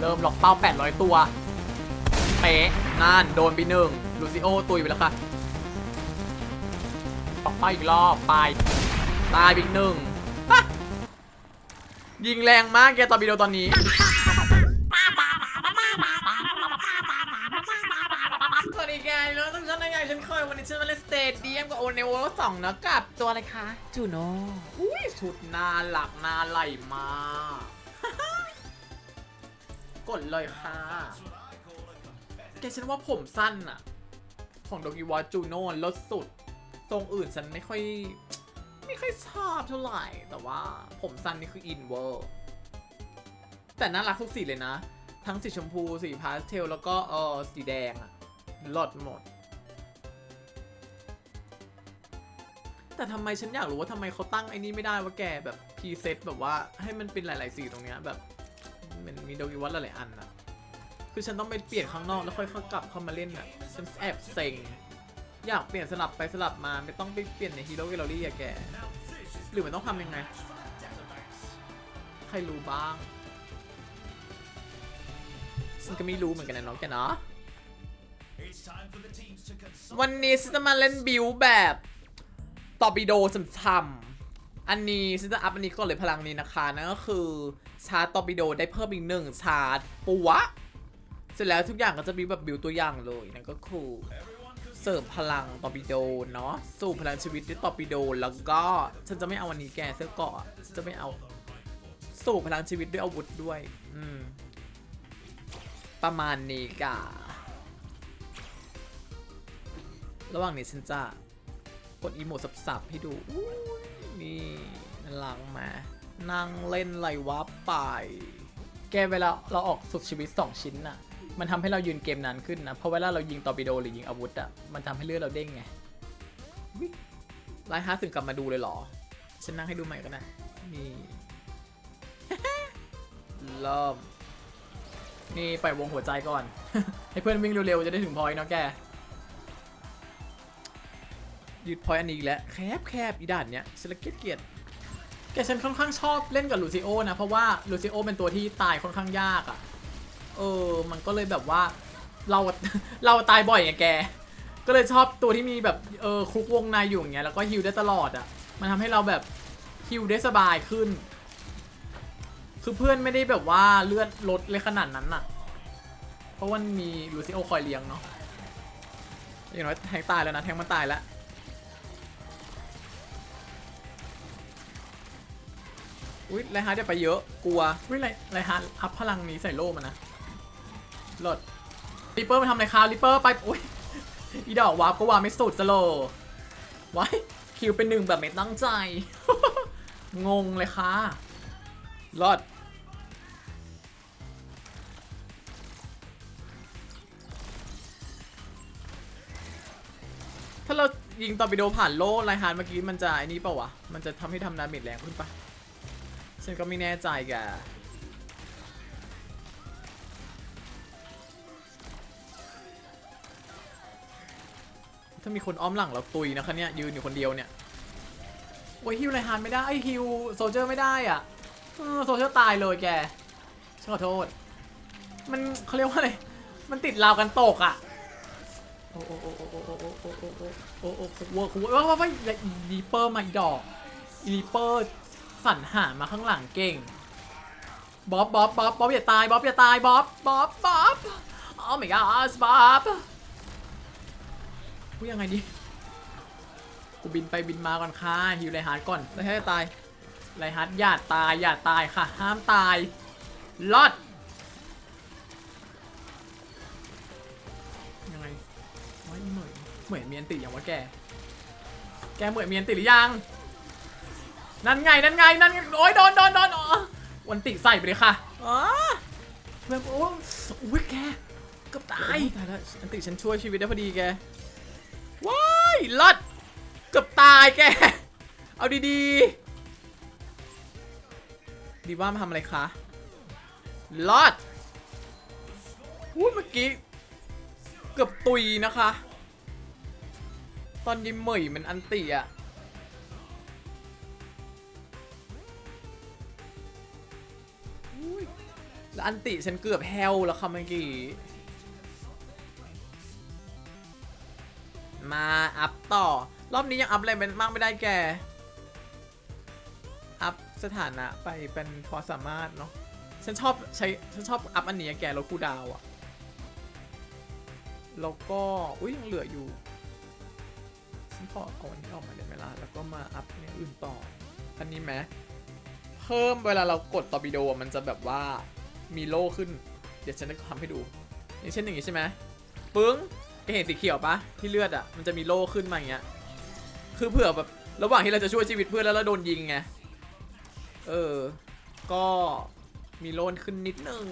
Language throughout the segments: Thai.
เริ่มล็อกเป้า 800 ตัว เป๊ะนั่นโดนไปหนึ่งลูซิโอตุยไปแล้วค่ะล็อกเป้าอีกรอบไปตายไปอีกหนึ่งฮะยิงแรงมากแกตอร์ปิโดตอนนี้ สวัสดีแกแล้วต้องฉันยังไงฉันเคยวันนี้ฉันมาเล่นสเตเดียมกับโอเนโวสองนะกับตัวอะไรคะ จูโน่อุ้ยชุดน่าหลักน่าไหลมาก กดเลยค่ะ แกฉันว่าผมสั้นอะของโดกิวาจูโน่ลดสุด ทรงอื่นฉันไม่ค่อย ไม่ค่อยชอบเท่าไหร่ แต่ว่าผมสั้นนี่คืออินเวอร์แต่น่ารักทุกสีเลยนะ ทั้งสีชมพูสีพาสเทล แล้วก็เออสีแดงอะหลอดหมด แต่ทำไมฉันอยากรู้ว่าทำไมเขาตั้งไอ้นี่ไม่ได้ว่าแกแบบพรีเซตแบบว่าให้มันเป็นหลาย ๆ สีตรงเนี้ยแบบ มันมีโดกิวัตหลายๆอันอะคือฉันต้องไปเปลี่ยนข้างนอกแล้วค่อยเข้ากลับเข้ามาเล่นอะฉันแอบเซ็งอยากเปลี่ยนสลับไปสลับมาไม่ต้องไปเปลี่ยนในฮีโร่แกลเลอรี่อะแก หรือมันต้องทำยังไง ใครรู้บ้างฉันก็ไม่รู้เหมือนกันนะน้องแกเนาะวันนี้ฉันจะมาเล่นบิวแบบตอร์ปิโดช่ำๆ อันนี้ฉันจะอัพอันนี้ก่อนเลยพลังนี้นะคะนั่นก็คือชาร์จตอร์ปิโดได้เพิ่มอีกหนึ่งชาร์จปัวเสร็จแล้วทุกอย่างก็จะบิวแบบบิวตัวอย่างเลยนั่นก็คือเสริมพลังตอร์ปิโดเนาะสู่พลังชีวิตด้วยตอร์ปิโดแล้วก็ฉันจะไม่เอาอันนี้แกเสื้อเกาะฉันจะไม่เอาสู่พลังชีวิตด้วยอาวุธด้วย อืม ประมาณนี้กะระหว่างนี้ฉันจะกดอีโมสับๆให้ดูอุ๊ย นี่น่ารักมา นั่งเล่นไรวะไป แกเวลาเราออกสุดชีวิต 2 ชิ้นน่ะ มันทำให้เรายืนเกมนานขึ้นนะ เพราะเวลาเรายิงตอร์ปิโดหรือยิงอาวุธอะ มันทำให้เลือดเราเด้งไงไลฮาร์ดถึงกลับมาดูเลยเหรอ ฉันนั่งให้ดูใหม่ก็ได้นี่เริ่มนี่ปล่อยวงหัวใจก่อน ให้เพื่อนวิ่งเร็วๆจะได้ถึงพอยต์เนาะแก ยืดพอยอันนี้อีกแล้วแคบแคบอีด่านเนี้ยฉันละเกียดเกียดแกฉันค่อนข้างชอบเล่นกับลูซิโอนะ เพราะว่าลูซิโอเป็นตัวที่ตายค่อนข้างยากอะ่ะ เออ มันก็เลยแบบว่า เราเราตายบ่อยไงแก ก็เลยชอบตัวที่มีแบบเออคลุกวงในอยู่อย่างเงี้ยแล้วก็ฮิลได้ตลอดอะ่ะ มันทำให้เราแบบฮิลได้สบายขึ้น คือเพื่อนไม่ได้แบบว่าเลือดลดเลยขนาดนั้นน่ะ เพราะว่ามันมีลูซิโอคอยเลี้ยงเนาะอย่างน้อยแทงตายแล้วนะแทงมันตายแล้ว อุ้ยไรฮาร์ดจะไปเยอะ กลัวอุ้ยไรไรฮาร์ดอัพพลังนี้ใส่โล่มันนะเลิศริปเปอร์มาทำอะไรคะริปเปอร์ไปอุ้ยอีดอกวาร์ปก็วาร์ปไม่สุดสโลไว้คิวเป็นหนึ่งแบบไม่ตั้งใจ งงเลยค่ะรอดถ้าเรายิงตอร์ปิโดผ่านโล่ไรฮาร์ดเมื่อกี้มันจะไอ้นี่เปล่าวะ มันจะทำให้ทำดาเมจแรงขึ้นปะ ฉันก็ไม่แน่ใจแกถ้ามีคนอ้อมหลังเราตุยนะคะเนี่ยยืนอยู่คนเดียวเนี่ยโอ้ยฮิวไรฮาร์ดไม่ได้ไอฮิวโซเจอร์ไม่ได้อะโซเจอร์ตายเลยแกฉันขอโทษ มันเขาเรียกว่าอะไรมันติดราวกันตกอะโอ้โอ้โอ้โอ้โอ้โอ้โอ้โอ้โอ้โอ้โอ้โอ้เวิร์กเวิร์กว่าว่าว่าอีลีเปอร์มาอีดอกอีลีเปอร์ สรรหามาข้างหลังเก่งบ๊อบบ๊อบบ๊อบบ๊อบอย่าตายบ๊อบอย่าตายบ๊อบบ๊อบบ๊อบโอ้ my god บ๊อบกูยังไงดีกูบินไปบินมาก่อนค่ะฮิวไรฮาร์ดก่อนแล้วให้ตายไรฮาร์ดอย่าตายอย่าตายค่ะ ห้ามตายรอดยังไงว่าเหมยเหมยเมียนติอย่างวะแก แกเหมยเมียนติหรือยัง นั่นไงนั่นไงนั่นไงโอ้ยโดนโดนโดนอ๋อวันติใส่ไปเลยค่ะอ๋อแบบโอ้อุ้ยแกเกับตายตายแล้วอันติฉันช่วยชีวิตได้พอดีแกว้ายลอดเกือบตายแก เอาดีๆ ดีว่ามาทำอะไรคะลอดพูดเมื่อกี้เกือบตุยนะคะ ตอนยิมเหมยมันอันติอะ อันติฉันเกือบแฮลแล้วค่ะเมื่อกี้ มาอัพต่อ รอบนี้ยังอัพอะไรเป็นมากไม่ได้แก อัพสถานะไปเป็นพอสามารถเนาะ ฉันชอบใช้ ฉันชอบอัพอันนี้อะแกลดคูดาวอะแล้วก็ อุ้ยยังเหลืออยู่ ฉันขอเอาอันนี้ออกมาได้ไหมล่ะแล้วก็มาอัพเนี่ยอื่นต่อ อันนี้ไหมเพิ่มเวลาเรากดตอร์ปิโดมันจะแบบว่า มีโล่ขึ้น เดี๋ยวฉันจะทำให้ดู อย่างเช่นอย่างนี้ใช่ไหมปึ้งแกเห็นสีเขียวปะที่เลือดอะมันจะมีโล่ขึ้นมาอย่างเงี้ยคือเผื่อแบบระหว่างที่เราจะช่วยชีวิตเพื่อนแล้วเราโดนยิงไงเออ ก็มีโล่ขึ้นนิดนึง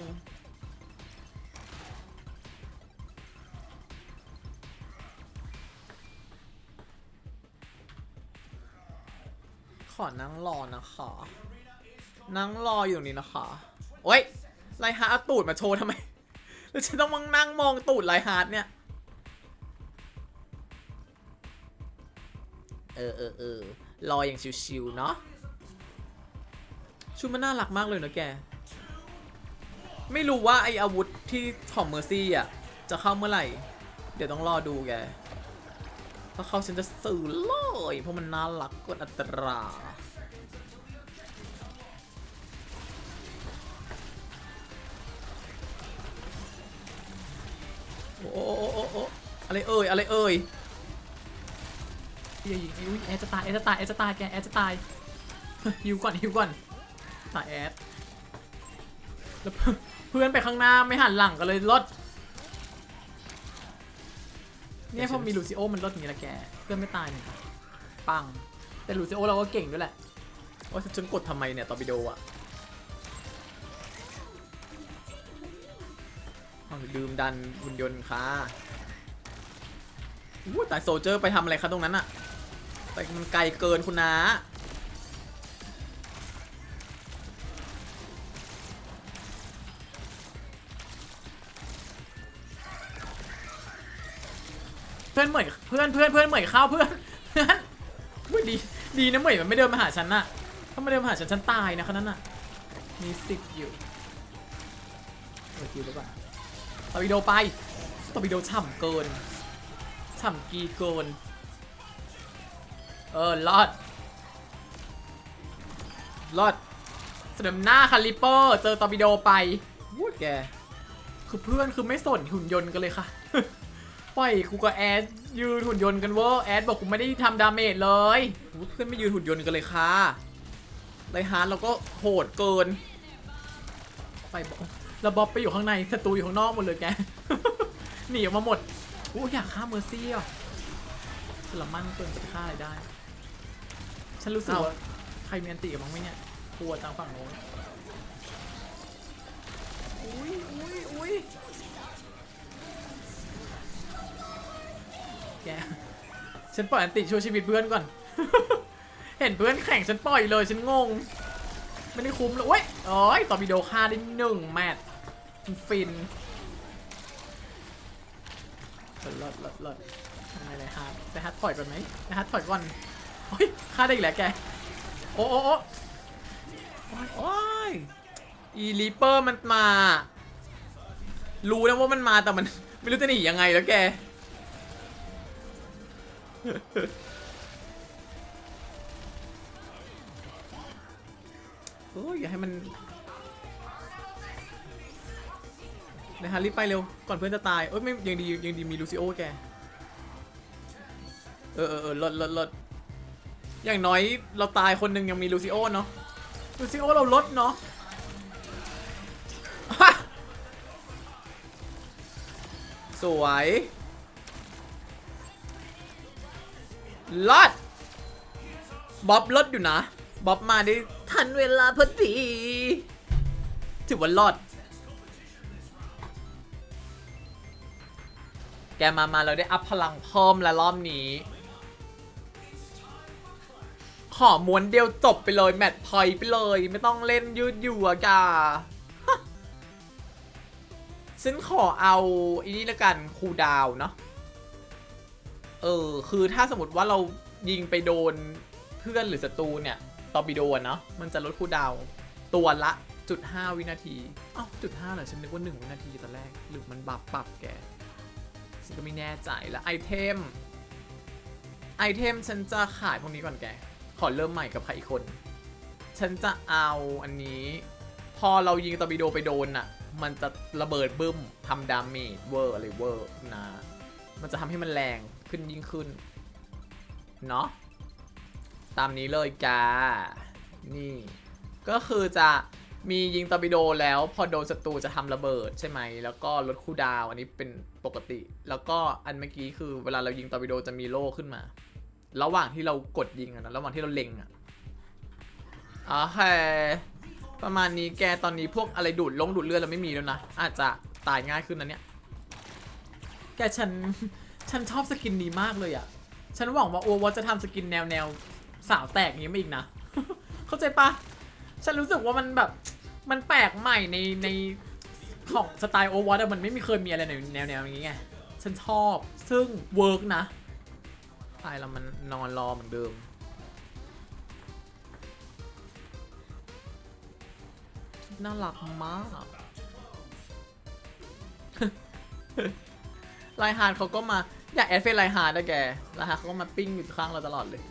ขอนั่งรอนะคะ นั่งรออยู่นี้นะคะ โอ๊ย ไลฮาร์ดเอาตูดมาโชว์ทำไม แล้วฉันต้องมานั่งมองตูดไลฮาร์ดเนี่ย เออเออเออรออย่างชิวๆเนาะ ชุดมันน่ารักมากเลยนะแก ไม่รู้ว่าไออาวุธที่ของเมอร์ซี่อะ จะเข้าเมื่อไหร่ เดี๋ยวต้องรอดูแก ถ้าเข้าฉันจะซื้อเลยเพราะมันน่ารักกว่าอัตรา โอ้โอ้โอ้โอ้โอ้อะไรเอ่ยอะไรเอ่ยอย่ายิงอุ้ยแอดจะตายแอดจะตายแอดจะตายแกแอดจะตายฮิวก่อนฮิวก่อนตายแอดแล้วเพื่อนไปข้างหน้าไม่หันหลังกันเลยรถเนี่ยพอมีลูซิโอมันลดอย่างนี้ละแก เพื่อนไม่ตายเนี่ยปัง แต่ลูซิโอเราก็เก่งด้วยแหละ โอ้ยฉันกดทำไมเนี่ยตอร์ปิโดอะ เอาดื่มดันหุ่นยนต์ค่ะอู้แต่โซเจอร์ไปทำอะไรคะตรงนั้นอะไปมันไกลเกินคุณนะเพื่อนเหมยเพื่อนเพื่อนเพื่อนเหมยเข้าเพื่อนเพื่อนดีดีนะเหมยมันไม่เดินมาหาฉันน่ะ ถ้ามาเดินมาหาฉันฉันตายนะคนนั้นน่ะมีสิทธิ์อยู่โอเคหรือเปล่า อร์ปิโดไปตอร์ปิโดฉ่ำเกินฉ่ำกีเกิน เออรอดรอดสนามหน้าคาลิปเปอร์เจอตอร์ปิโดไปวูดแก คือเพื่อนคือไม่สนหุ่นยนต์กันเลยค่ะปล่อยกูกับแอดยืนหุ่นยนต์กันเวอร์แอดบอกกูไม่ได้ทำดาเมจเลยอุ๊ยเพื่อนไม่ยืนหุ่นยนต์กันเลยค่ะไรฮาร์ดเราก็โหดเกิน ไปบอก แล้วบ๊อบไปอยู่ข้างในศัตรูอยู่ข้างนอกหมดเลยแก หนีออกมาหมดอู้อยากฆ่าเมอร์ซี่อะสลัมมั่นเกินจะไปฆ่าอะไรได้ ฉันรู้สึกว่าใครมีอันติกับมั้งไหมเนี่ยกลัวทางฝั่งโน้นอุ้ยอุ้ยอุ้ยแก ฉันปล่อยอันติช่วยชีวิตเพื่อนก่อน เห็นเพื่อนแข่งฉันปล่อยเลยฉันงง ไม่ได้คุ้มเลยเว้ยโอ้ยต่อวิดีโอฆ่าได้หนึ่งแมตช์ฟินลดลดลดทำไงเลยฮาร์ดแต่ฮาร์ดถอยก่อนไหมแต่ฮาร์ดถอยก่อนโอ้ยฆ่าได้อีกแล้วแก โอ้โอ้โอ้โอ้ยโอ้ยอีลีเปอร์มันมา รู้นะว่ามันมาแต่มัน ไม่รู้จะหนียังไงแล้วแก โอ้ยอย่าให้มันนะฮะรีบไปเร็ว ก่อนเพื่อนจะตาย เอ้ยไม่ยังดียังดีมีลูซิโอแก เออเออเออลดลดลดอย่างน้อยเราตายคนหนึ่งยังมีลูซิโอเนาะ ลูซิโอเราลดเนาะสวยลดบ๊อบลดอยู่นะ บ๊อบมาได้ ทันเวลาพอดีถือว่ารอด แกมา มาเราได้อัพพลังเพิ่มและรอบนี้ ขอม้วนเดียวจบไปเลย แมตช์พอยไปเลย ไม่ต้องเล่นยืดอยู่อะกาฉันขอเอาอันนี้ละกันคูดาวเนาะ เออ คือถ้าสมมติว่าเรายิงไปโดนเพื่อนหรือศัตรูเนี่ย ตอร์ปิโดอะเนาะมันจะลดคูลดาวตัวละจุดห้าวินาทีอ้าวจุดห้าเหรอฉันนึกว่าหนึ่งวินาทีตอนแรก หรือมันบับปรับแกฉันก็ไม่แน่ใจแล้วไอเทมไอเทมฉันจะขายพวกนี้ก่อนแก ขอเริ่มใหม่กับใครอีกคน ฉันจะเอาอันนี้ พอเรายิงตอร์ปิโดไปโดนอะมันจะระเบิดบึ้มทำดาเมจเวอร์อะไรเวอร์นะ มันจะทำให้มันแรงขึ้นยิ่งขึ้น เนาะ ตามนี้เลยจ้า นี่ ก็คือจะมียิงตอร์ปิโดแล้วพอโดนศัตรูจะทำระเบิดใช่ไหม แล้วก็ลดคูลดาว อันนี้เป็นปกติ แล้วก็อันเมื่อกี้คือเวลาเรายิงตอร์ปิโดจะมีโล่ขึ้นมา ระหว่างที่เรากดยิงอะนะ ระหว่างที่เราเล็งอะโอเคประมาณนี้แกตอนนี้พวกอะไรดูดลงดูดเลือดเราไม่มีแล้วนะ อาจจะตายง่ายขึ้นนะเนี่ย แกฉัน ฉันชอบสกินนี้มากเลยอะฉันหวังว่าโอวอจะทำสกินแนวแนว สาวแตกอย่างนี้มาอีกนะ เข้าใจปะฉันรู้สึกว่ามันแบบมันแปลกใหม่ในในของสไตล์โอวอร์ดมันไม่มีเคยมีอะไรในแนวแนวอย่างนี้ไงฉันชอบซึ่งเวิร์กนะตายแล้วมันนอนรอเหมือนเดิมน่ารักมากไลฮาร์ดเขาก็มา อยากแอดเฟซไลฮาร์ดนะแกไลฮาร์ดเขาก็มาปิ้งอยู่ข้างเราตลอดเลย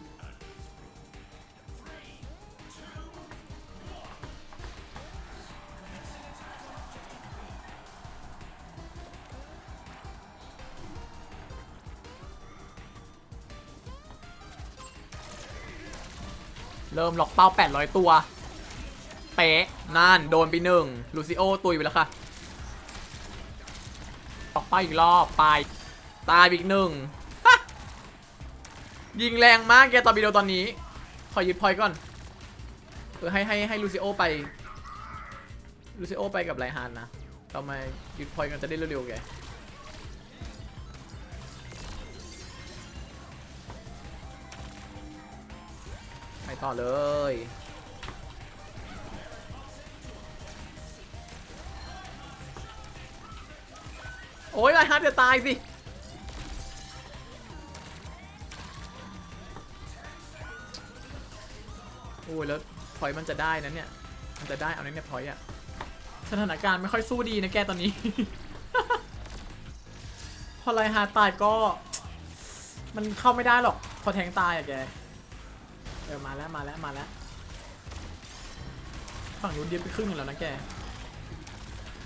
เริ่มล็อกเป้า 800 ตัว เป๊ะนั่น โดนไปหนึ่งลูซิโอตุยไปแล้วค่ะ ล็อกเป้าอีกรอบไป ตายอีกหนึ่งฮะยิงแรงมากแกตอร์ปิโดตอนนี้ ขอยึดพอยก่อนเออให้ให้ให้ลูซิโอไป ลูซิโอไปกับไลฮานนะเรามายึดพอยกันจะได้เร็วๆแก ต่อเลย โอ้ยไลฮาร์ดจะตายสิโอ้ยแล้วพอยมันจะได้นะเนี่ย มันจะได้เอาเนี่ยพอยอะสถานการณ์ไม่ค่อยสู้ดีนะแกตอนนี้ พอไลฮาตายก็ มันเข้าไม่ได้หรอก พอแทงตายอะแก เออมาแล้วมาแล้วมาแล้วฝั่งนู้นเดียบไปครึ่งหนึ่งแล้วนะแก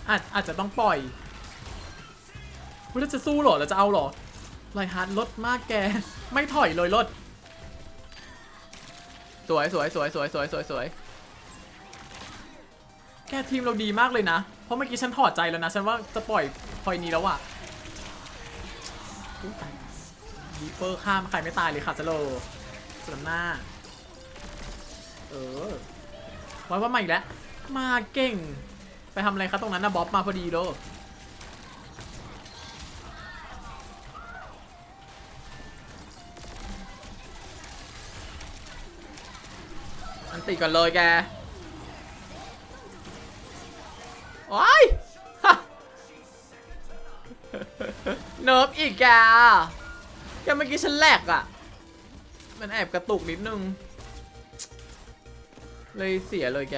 อาจอาจจะต้องปล่อยว่าจะสู้หรอเราจะเอาหรอไลฮาร์ดลดมากแก ไม่ถอยเลยลดสวยสวยสวยสวยสวยสวยสวยแกทีมเราดีมากเลยนะ เพราะเมื่อกี้ฉันถอดใจแล้วนะ ฉันว่าจะปล่อยพอยนี้แล้วอะดีเปอร์ข้ามใครไม่ตายเลยค่ะสโลสนามหน้า เออไว้ว่ามาอีกแล้ว มาเก่ง ไปทำอะไรคะตรงนั้นนะบ๊อบมาพอดีเลยอันติก่อนเลยแก โอ้ยฮะเนิร์ฟอีกแกแกเมื่อกี้ฉันแหลกอะ มันแอบกระตุกนิดนึง เลยเสียเลยแก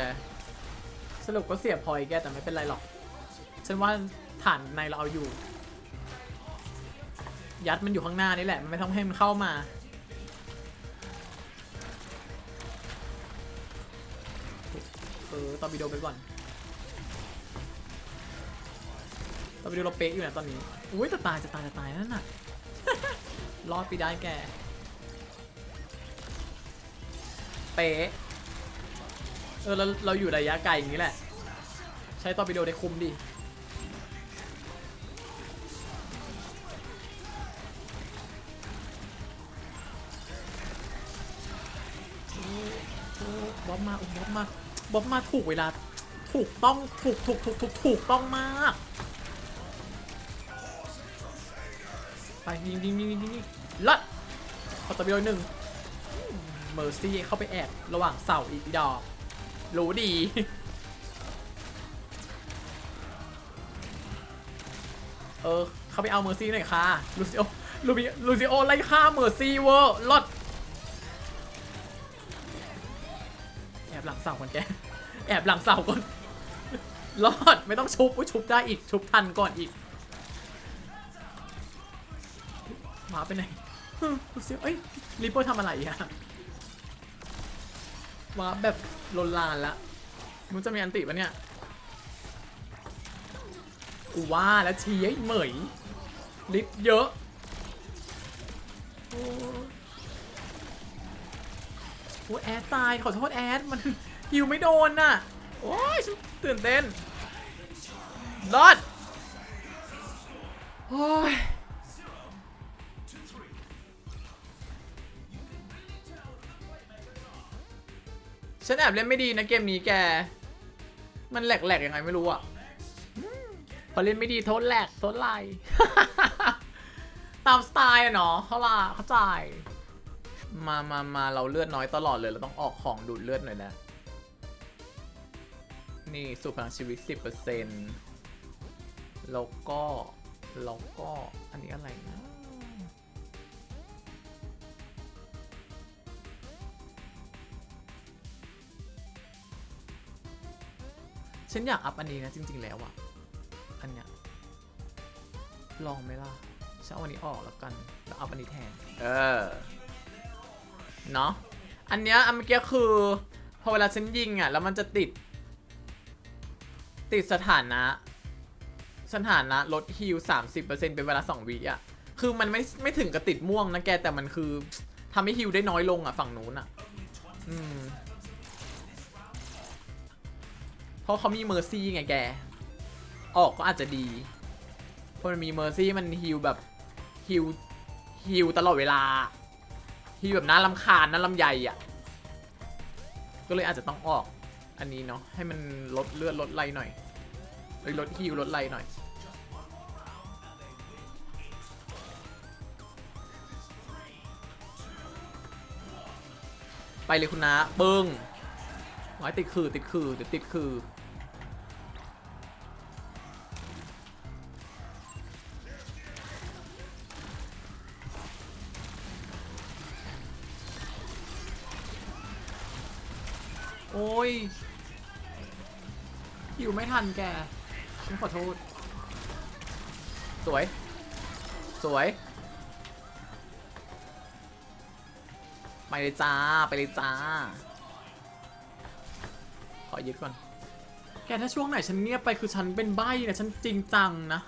สรุปก็เสียพอยแกแต่ไม่เป็นไรหรอก ฉันว่าฐานในเราเอาอยู่ ยัดมันอยู่ข้างหน้านี่แหละ มันไม่ต้องให้มันเข้ามา เออตอร์ปิโดไปก่อนตอร์ปิโดเราเป๊ะอยู่นะตอนนี้ อุ้ยจะตายจะตายจะตายนั่นน่ะ รอดไปได้แก เป๊ะ เออเราเราอยู่ระยะไกลอย่างนี้แหละ ใช้ตอร์ปิโดได้คุมดิบ๊อบมาอุ๊ยบ๊อบมาบ๊อบมาถูกเวลา ถูกต้องถูกถูกถูกถูกถูกต้องมาก ไปยิงยิงยิงยิงยิงลัดขอตะเบียวหนึ่งเมอร์ซี่เข้าไปแอบระหว่างเสาอีกดอก รู้ดี เออ เข้าไปเอาเมอร์ซี่หน่อยค่ะ ลูซิโอ ลูบิลูซิโอไล่ฆ่าเมอร์ซี่เวอร์ลดแอบหลังเสาก่อนแก แอบหลังเสาก่อนรอด ไม่ต้องชุบอุ๊ยชุบได้อีก ชุบทันก่อนอีก มาไปไหนฮึดูสิเอ้ยริปเปอร์ทำอะไรอะ วาร์ปแบบลนลานละมันจะมีอันติปะเนี่ย กูว่าแล้วชียเหมยลิฟเยอะโอ้โหแอดตาย ขอโทษแอด มันฮิวไม่โดนน่ะ โอ้ยฉันตื่นเต้นรอดโอ้ย ฉันแอบเล่นไม่ดีนะเกมนี้แก มันแหลกๆยังไงไม่รู้อะพอเล่นไม่ดีโทษแหลกโทษไลตามสไตล์อะเนาะเขาล่ะเข้าใจ มามามาเราเลือดน้อยตลอดเลยเราต้องออกของดูดเลือดหน่อยนะนี่สูบพลังชีวิต 10%แล้วก็แล้วก็อันนี้อะไรนะ ฉันอยากอัพอันนี้นะจริง ๆ แล้วอะอันเนี้ยลองไหมล่ะฉันเอาอันนี้ออกแล้วกันแล้วเอาอันนี้แทน เออ เนาะอันเนี้ยอันเมื่อกี้คือ พอเวลาฉันยิงอะแล้วมันจะติด ติดสถานะ สถานะลดฮิล30%เป็นเวลา 2วิอะคือมันไม่ไม่ถึงกับติดม่วงนะแกแต่มันคือทำให้ฮิลได้น้อยลงอะฝั่งนู้นอะอืม ราะเขามีเมอร์ซี่ไงแก ออกก็อาจจะดีเพราะมันมีเมอร์ซี่มันฮิลแบบฮิลฮิลตลอดเวลาฮิลแบบน่าลำคาญน่าลำใหญ่อะก็เลยอาจจะต้องออกอันนี้เนาะให้มันลดเลือดลดไรหน่อยลดฮิลลดไรหน่อยไปเลยคุณนะเบิ้งไว้ติดคือติดคือเดี๋ยวติดคือ ยอยู่ไม่ทันแกฉันขอโทษ สวย สวย ไปเลยจ้า ไปเลยจ้า ขอยึดก่อน แกถ้าช่วงไหนฉันเงียบไปคือฉันเป็นใบ้นะฉันจริงจังนะ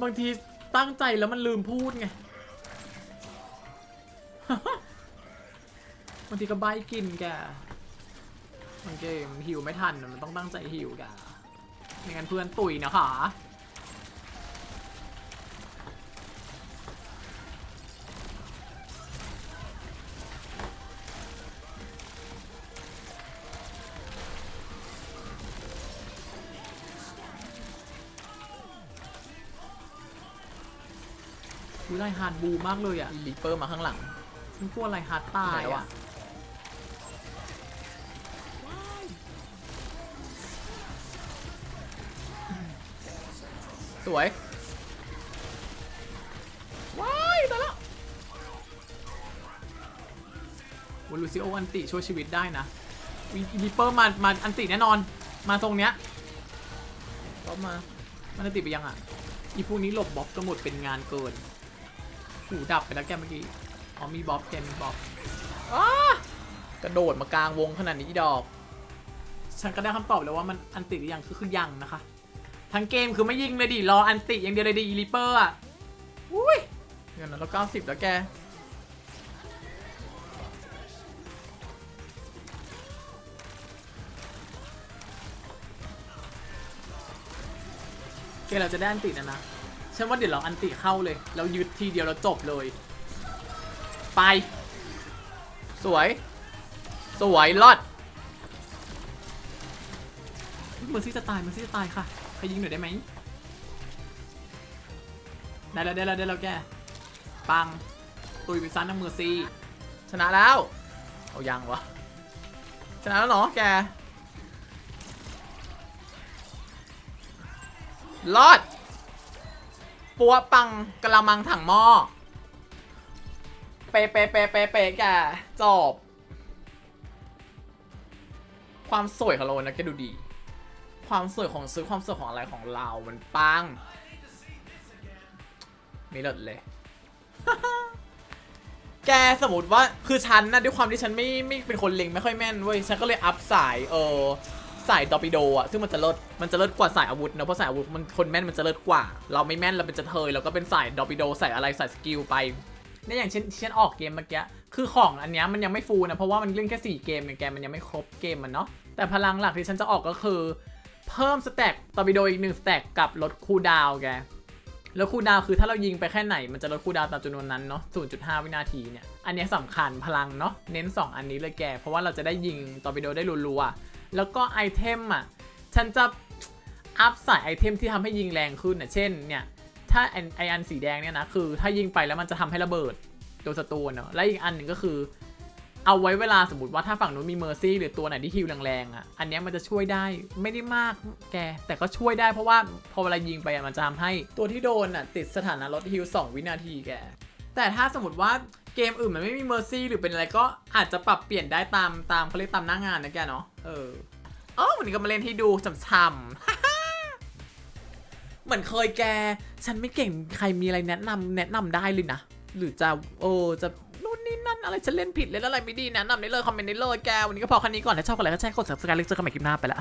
บางทีตั้งใจแล้วมันลืมพูดไงบางทีก็ใบ้กินแก มันเกมหิวไม่ทันมันต้องตั้งใจหิวกะไม่งั้นเพื่อนตุยนะคะดูไลฮาร์ดบูมากเลยอะ ลีเปอร์มาข้างหลังฉันกลัวอะไลฮาร์ดตายอะ สวย ว้ายตายแล้ววลูซิโออันติช่วยชีวิตได้นะวีเปอร์มา มาอันติแน่นอน มาตรงเนี้ยก็มา มันอันติไปยังอะ อีพวกนี้หลบบ็อกก็หมดเป็นงานเกินหูดับไปแล้วแกเมื่อกี้ อ๋อมีบ็อกแกมีบ็อกอ้ากระโดดมากลางวงขนาดนี้ดอก ฉันก็ได้คำตอบแล้วว่ามันอันติหรือยังคือคือยังนะคะ ทั้งเกมคือไม่ยิงเลยดิ รออันติอย่างเดียวเลยดิอีลิเปอร์อะอุ้ยเดี๋ยวนั้นเราเก้าสิบแล้วแก เกมเราจะได้อันตินะนะฉันว่าเดี๋ยวเราอันติเข้าเลย เรายึดทีเดียวเราจบเลย ไป สวย สวยรอดมอร์ซี่จะตายมอร์ซี่จะตายค่ะ ใครยิงหน่อยได้ไหมได้แล้วได้แล้วได้แล้วแกปังตุยไปซันทั้งเมอซีชนะแล้ว เอายังวะ ชนะแล้วเหรอแก รอด ปัวปังกะละมังถังหม้อ เปเปเปเปเปแกจบ ความสวยของเรานะแกดูดี ความสวยของซื้อความสวยของอะไรของเรามันปังมีเลิศเลย แกสมมติว่าคือฉันนะด้วยความที่ฉันไม่ไม่เป็นคนเล็งไม่ค่อยแม่นเว้ยฉันก็เลยอัพสายเออสายดอปิโดอะซึ่งมันจะเลิศมันจะเลิศกว่าสายอาวุธนะเพราะสายอาวุธมันคนแม่นมันจะเลิศกว่า เราไม่แม่นเราเป็นจะเทยเราก็เป็นสายดอปิโดใส่อะไรใส่สกิลไปเนี่ยอย่างเช่นที่ฉันออกเกมเมื่อกี้คือของอันนี้มันยังไม่ฟูลนะเพราะว่ามันเล่นแค่สี่เกมเองแกมันยังไม่ครบเกมมันเนาะแต่พลังหลักที่ฉันจะออกก็คือ เพิ่มสแต็กตอร์ปิโดอีกหนึ่งสแต็กกับลดคูดาวแกแล้วคูดาวคือถ้าเรายิงไปแค่ไหน มันจะลดคูดาวตามจำนวนนั้นเนาะ 0.5 วินาทีเนี่ย อันนี้ยสำคัญพลังเนาะ เน้น 2 อันนี้เลยแก เพราะว่าเราจะได้ยิงตอร์ปิโดได้รัวๆ แล้วก็ไอเทมอะ ฉันจะอัพใส่ไอเทมที่ทำให้ยิงแรงขึ้นน่ะเช่นเนี่ย ถ้าไออันสีแดงเนี่ยนะ คือถ้ายิงไปแล้วมันจะทำให้ระเบิดตัวศัตรูเนาะ และอีกอันหนึ่งก็คือ เอาไว้เวลาสมมติว่าถ้าฝั่งนู้นมีเมอร์ซี่หรือตัวไหนที่ฮิวแรงๆอะ อันนี้มันจะช่วยได้ไม่ได้มากแก แต่ก็ช่วยได้เพราะว่าพอเวลายิงไปมันจะทำให้ตัวที่โดนอะติดสถานะลดฮิว2 วินาทีแก แต่ถ้าสมมติว่าเกมอื่นมันไม่มีเมอร์ซี่หรือเป็นอะไรก็อาจจะปรับเปลี่ยนได้ตามตามเขาเรียกตามหน้างานนะแกเนาะ เอออ๋อวันนี้ก็มาเล่นให้ดูช่ำๆเหมือนเคยแก ฉันไม่เก่งใครมีอะไรแนะนำแนะนำได้เลยนะ หรือจะโอ้จะ นั่นอะไรฉันเล่นผิดเล่นอะไรไม่ดีแนะนำได้เลยคอมเมนต์ได้เลยแกวันนี้ก็พอแค่นี้ก่อนแล้วชอบก็ไรก็แชร์กด subscribe เล็กเจอกันใหม่คลิปหน้าไปแล้ว